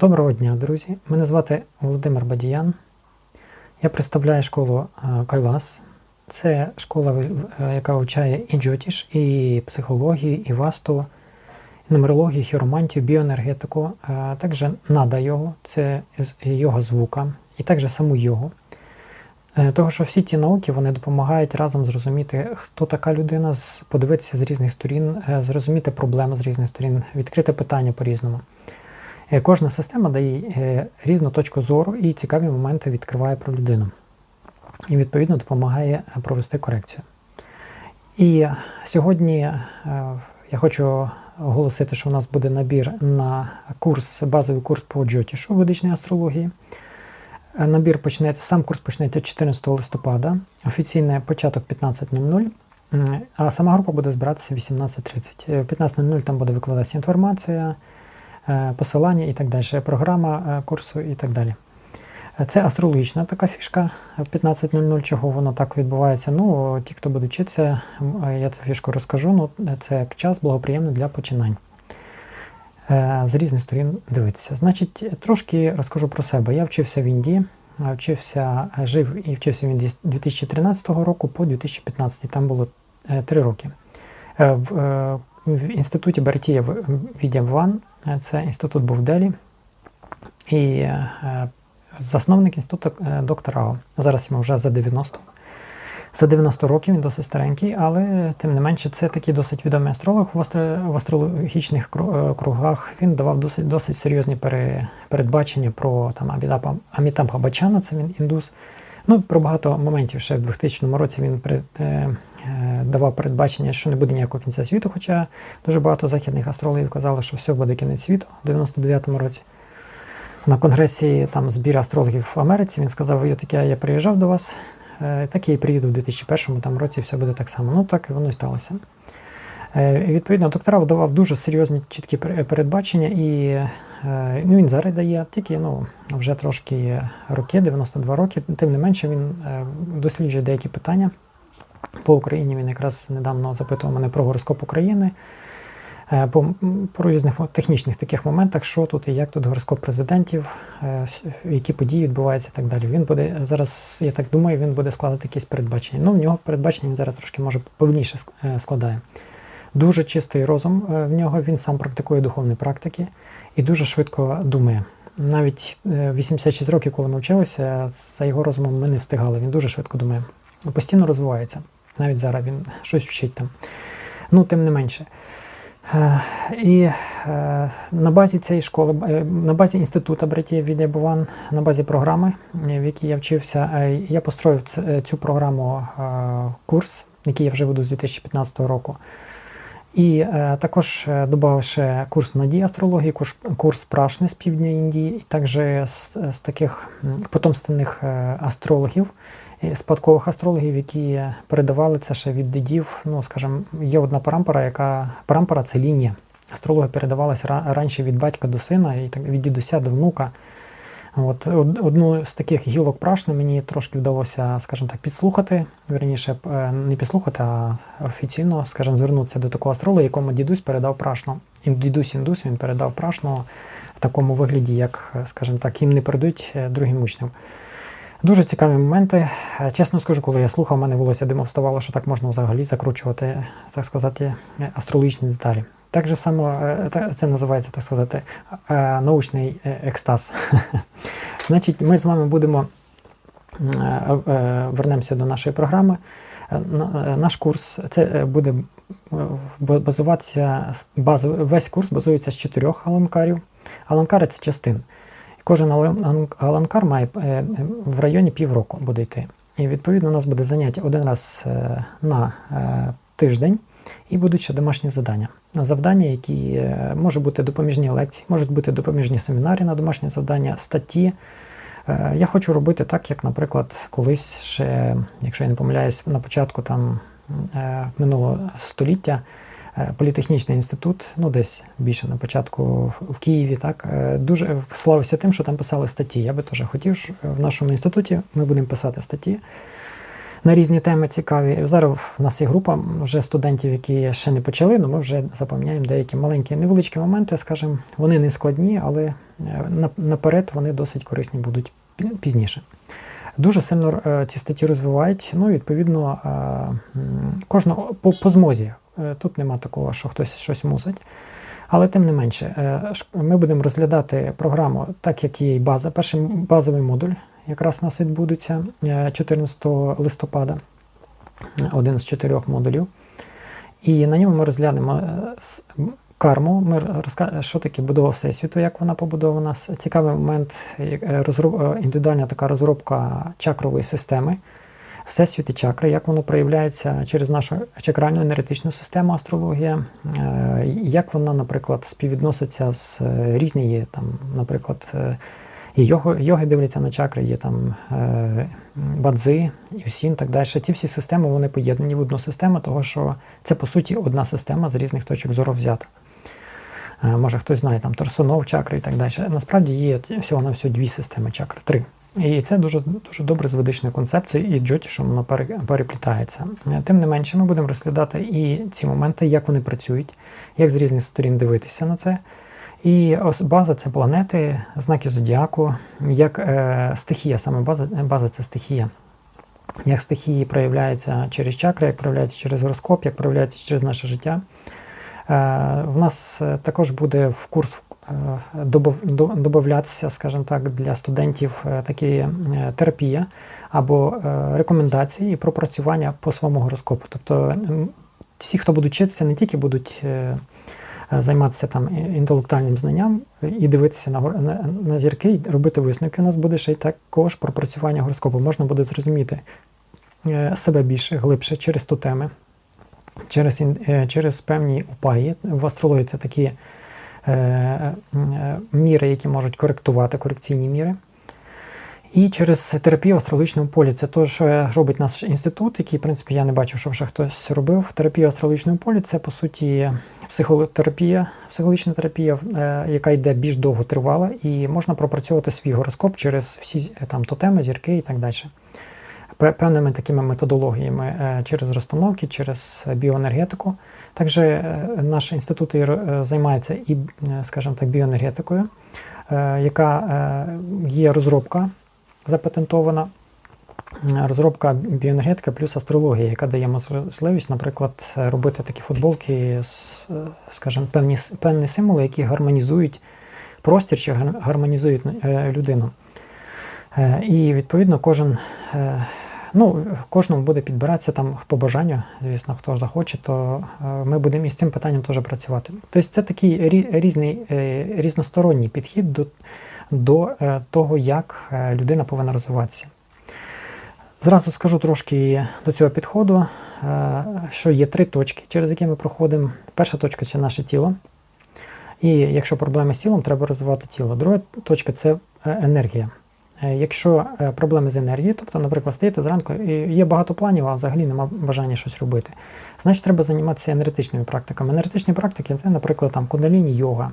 Доброго дня, друзі! Мене звати Володимир Бадіян. Я представляю школу е, Кайлас. Це школа, е, яка вивчає і джотіш, і психологію, і васту, і нумерологію, хіромантію, біоенергетику, а також нада йогу, це йога звука, і також саму йогу. Е, Того, що всі ці науки вони допомагають разом зрозуміти, хто така людина, подивитися з різних сторін, е, зрозуміти проблеми з різних сторін, відкрити питання по-різному. Е, Кожна система дає е, різну точку зору і цікаві моменти відкриває про людину. І відповідно допомагає е, провести корекцію. І сьогодні я хочу оголосити, що у нас буде набір на курс, базовий курс по джотішу ведичної астрології. Набір почнеться, сам курс почнеться 14 листопада, офіційний початок 15.00, а сама група буде збиратися 18.30. Е, В 15.00 там буде викладатися інформація, посилання і так далі, програма е, курсу і так далі. Е, Це астрологічна така фішка е, 15.00, чого воно так відбувається. Ну, ті, хто буде вчитися, е, я цю фішку розкажу. Ну, е, це час благоприємний для починань. Е, З різних сторін дивитися. Значить, трошки розкажу про себе. Я вчився в Індії, е, вчився, е, жив і вчився в Індії з 2013 року по 2015. Там було е, три роки. Е, В, е, в інституті Барітія Відямван, е, це інститут був в Делі. І е, засновник інституту е, доктор Рао. Зараз йому вже за 90. За 90 років він досить старенький, але тим не менше це такий досить відомий астролог в, астрологічних кругах. Він давав досить, досить серйозні пере, передбачення про там, Амітабха Бачана, це він індус. Ну, про багато моментів ще в 2000 році він давав передбачення, що не буде ніякого кінця світу, хоча дуже багато західних астрологів казали, що все буде кінець світу в 99-му році. На конгресі там збір астрологів в Америці він сказав, ви таке, я приїжджав до вас, е, так я і приїду в 2001 там, році, все буде так само. Ну так і воно і сталося. Е, І відповідно, доктора давав дуже серйозні чіткі передбачення, і е, ну, він зараз дає тільки ну, вже трошки роки, 92 роки. Тим не менше, він досліджує деякі питання. По Україні він якраз недавно запитував мене про гороскоп України. Е, По, по різних технічних таких моментах, що тут і як тут гороскоп президентів, е, які події відбуваються і так далі. Він буде зараз, я так думаю, він буде складати якісь передбачення. Ну, в нього передбачення він зараз трошки може повільніше е, складає. Дуже чистий розум в нього, він сам практикує духовні практики і дуже швидко думає. Навіть е, 86 років, коли ми вчилися, за його розумом ми не встигали. Він дуже швидко думає. Постійно розвивається. Навіть зараз він щось вчить там. Ну, тим не менше. Е, І е, на базі цієї школи, е, на базі інституту Братія Відябуван, на базі програми, в якій я вчився, я построїв цю програму курс, який я вже веду з 2015 року. І е, також е, додав ще курс надії астрології, курс, курс прашни з півдня Індії, і також з, з таких потомственних е, астрологів, е, спадкових астрологів, які передавали це ще від дідів. Ну, скажімо, є одна парампора, яка парампора це лінія. Астрологи передавалися ра- раніше від батька до сина, і так від дідуся до внука. От одну з таких гілок прашни мені трошки вдалося, скажімо так, підслухати. Вірніше, е, не підслухати, а офіційно, скажімо, звернутися до такого астролога, якому дідусь передав прашну. І дідусь індус він передав прашну в такому вигляді, як, е, скажімо так, їм не передають е, другим учням. Дуже цікаві моменти. Чесно скажу, коли я слухав, в мене волосся димом вставало, що так можна взагалі закручувати, так сказати, астрологічні деталі. Так же само е, це називається, так сказати, е, научний е, екстаз. Значить, ми з вами будемо вернемося до нашої програми. На- Наш курс це буде базуватися весь курс базується з чотирьох аланкарів. Аланкари це частин. Кожен алан- алан- аланкар має в районі півроку буде йти. І відповідно у нас буде заняття один раз на тиждень і будуть ще домашні завдання. Завдання, які е, можуть бути допоміжні лекції, можуть бути допоміжні семінари на домашні завдання, статті. Е, Я хочу робити так, як, наприклад, колись ще, якщо я не помиляюсь, на початку там е, минулого століття політехнічний інститут, ну десь більше на початку в- Києві, так дуже славився тим, що там писали статті. Я би теж хотів, що в нашому інституті ми будемо писати статті на різні теми цікаві. Зараз в нас є група вже студентів, які ще не почали, але ми вже запам'ятаємо деякі маленькі невеличкі моменти, скажімо, вони не складні, але е, наперед вони досить корисні будуть пізніше. Дуже сильно е, ці статті розвивають. Ну, відповідно, е, кожного по, по змозі. Тут нема такого, що хтось щось мусить. Але тим не менше, е, ми будемо розглядати програму так, як і база. Перший базовий модуль якраз у нас відбудеться е, 14 листопада, е, один з чотирьох модулів. І на ньому ми розглянемо е, карму, ми розка- що таке будова Всесвіту, як вона побудована. Цікавий момент, індивідуальна така розробка чакрової системи. Всесвіт і чакри, як воно проявляється через нашу чакральну енергетичну систему астрологія, е, як вона, наприклад, співвідноситься з е, різні там, наприклад, е, і його, йоги дивляться на чакри, є там бадзи, юсін, так далі. Ці всі системи вони поєднані в одну систему, того що це по суті одна система з різних точок зору взята. Може хтось знає там торсунов, чакри і так далі. Насправді є всього на всього дві системи чакр, три. І це дуже дуже добре з ведичною концепцією і джотішем воно переплітається. Тим не менше, ми будемо розглядати і ці моменти, як вони працюють, як з різних сторін дивитися на це. І ос- база це планети, знаки зодіаку, як е, стихія, саме база, база це стихія. Як стихії проявляються через чакри, як проявляються через гороскоп, як проявляються через наше життя. Е, В нас е, також буде в курс додаватися, скажімо так, для студентів е, такі е, терапія або е, рекомендації і пропрацювання по своєму гороскопу. Тобто всі, хто будуть вчитися, не тільки будуть е, е, займатися там інтелектуальним знанням і дивитися на, на, на зірки, і робити висновки. У нас буде ще й також пропрацювання гороскопу. Можна буде зрозуміти е, себе більше, глибше через ту теми через, е, через певні упаї. В астрології це такі е, е, міри, які можуть коректувати корекційні міри. І через терапію в астрологічному полі. Це те, що робить наш інститут, який, в принципі, я не бачив, що вже хтось робив. Терапія в астрологічному полі це, по суті, психотерапія, психологічна терапія, е, яка йде більш довго тривала, і можна пропрацьовувати свій гороскоп через всі е, там тотеми, зірки і так далі певними такими методологіями е, через розстановки, через біоенергетику. Також е, наш інститут е, займається і, скажімо так, біоенергетикою, яка є розробка запатентована. Розробка біоенергетика плюс астрологія, яка дає можливість, наприклад, робити такі футболки скажімо, певні, певні символи, які гармонізують простір чи гармонізують людину. І відповідно кожен, ну, кожному буде підбиратися там по бажанню, звісно, хто захоче, то е, ми будемо із цим питанням теж працювати. Тобто це такий рі- різний, е, різносторонній підхід до, до е, того, як людина повинна розвиватися. Зразу скажу трошки до цього підходу, що є три точки, через які ми проходимо. Перша точка це наше тіло. І якщо проблеми з тілом, треба розвивати тіло. Друга точка це енергія. Е, Якщо е, проблеми з енергією, тобто, наприклад, стаєте зранку, і є багато планів, а взагалі нема бажання щось робити, значить треба займатися енергетичними практиками. Енергетичні практики це, наприклад, там кундаліні йога.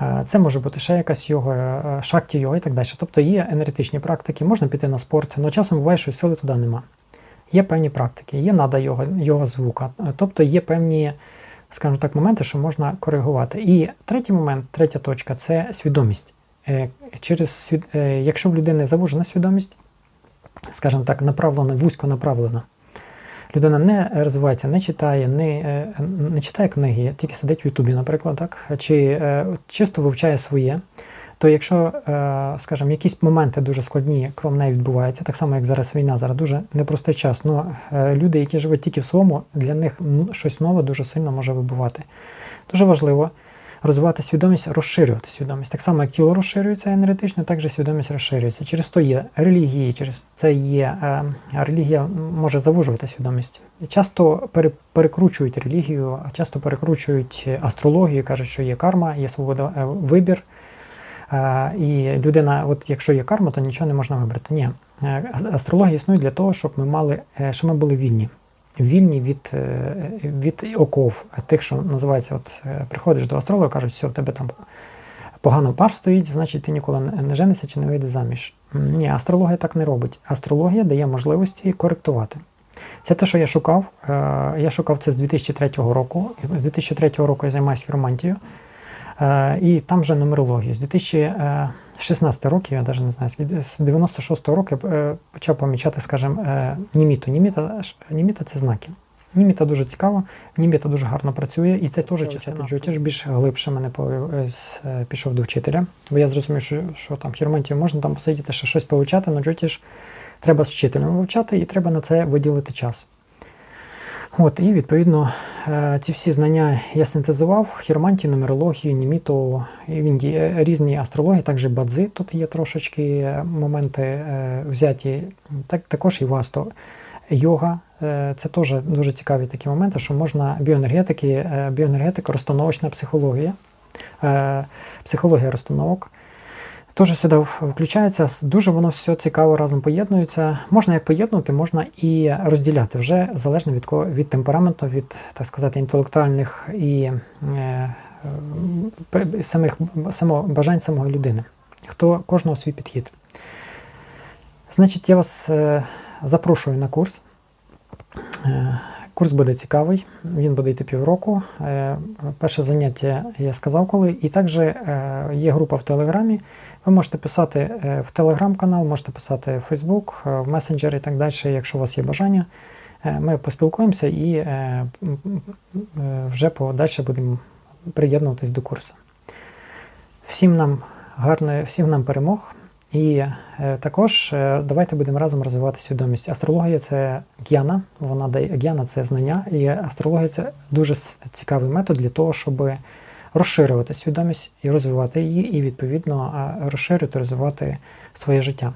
Е, Це може бути ще якась йога, шакті йога і так далі. Тобто є енергетичні практики, можна піти на спорт, але часом буває, що сили туди нема. Є певні практики, є нада йога, йога звука, тобто є певні, скажімо так, моменти, що можна коригувати. І третій момент, третя точка це свідомість. Е, Через е, Якщо в людини завужена свідомість, скажімо так, направлена, вузько направлена, людина не розвивається, не читає, не, е, не читає книги, тільки сидить в Ютубі, наприклад, так, чи чисто вивчає своє, то якщо, скажімо, якісь моменти дуже складні крім неї відбуваються, так само як зараз війна, зараз дуже непростий час. Ну, е, люди, які живуть тільки в своєму, для них щось нове дуже сильно може вибувати. Дуже важливо розвивати свідомість, розширювати свідомість. Так само, як тіло розширюється енергетично, так же свідомість розширюється. Через то є релігії, через це є е, релігія може завужувати свідомість. Часто пере, перекручують релігію, а часто перекручують астрологію, кажуть, що є карма, є свобода е, вибір. Е, і людина, от якщо є карма, то нічого не можна вибрати. Ні. Е, Астрологія існує для того, щоб ми мали, е, щоб ми були вільні. Вільні від, е, від оков, тих, що називається, от е, приходиш до астролога, кажуть, все, в тебе там погано пар стоїть, значить ти ніколи не- не женишся чи не вийде заміж. Ні, астрологія так не робить. Астрологія дає можливості коректувати. Це те, що я шукав. Е, Я шукав це з 2003 року. З 2003 року я займаюся хіромантією. Е, І там вже нумерологія. З 2016 року, я навіть не знаю, з 96 року я е, почав помічати, скажімо, е, німіту. Німіта, німіта це знаки. Німіта дуже цікаво, німіта дуже гарно працює, і це теж частина джотіш більш глибше мене е, пішов до вчителя. Бо я зрозумів, що, що там хіромантію можна там посидіти, ще щось повивчати, але джотіш треба з вчителем вивчати, і треба на це виділити час. От, і відповідно е, ці всі знання я синтезував: хіромантію, нумерологію, німіту, різні астрології, також бадзи, тут є трошечки е, моменти е, взяті, так, також і васто. Йога це теж дуже цікаві такі моменти, що можна біоенергетики, біоенергетика, розстановочна психологія, психологія розстановок. Теж сюди включається, дуже воно все цікаво разом поєднується. Можна як поєднувати, можна і розділяти вже залежно від від темпераменту, від так сказати, інтелектуальних і е, самих само, бажань самої людини. Хто кожного свій підхід. Значить, я вас е, запрошую на курс. Е, Курс буде цікавий, він буде йти півроку. Е, Перше заняття я сказав коли. І також е, є група в Телеграмі. Ви можете писати е, в Телеграм-канал, можете писати в Фейсбук, в месенджер і так далі, якщо у вас є бажання. Ми поспілкуємося і вже подальше будемо приєднуватись до курсу. Всім нам гарної, всім нам перемог. І е, також е, давайте будемо разом розвивати свідомість. Астрологія це Гіана, вона дає Гіана, це знання, і астрологія це дуже цікавий метод для того, щоб розширювати свідомість і розвивати її, і відповідно розширювати, розвивати своє життя.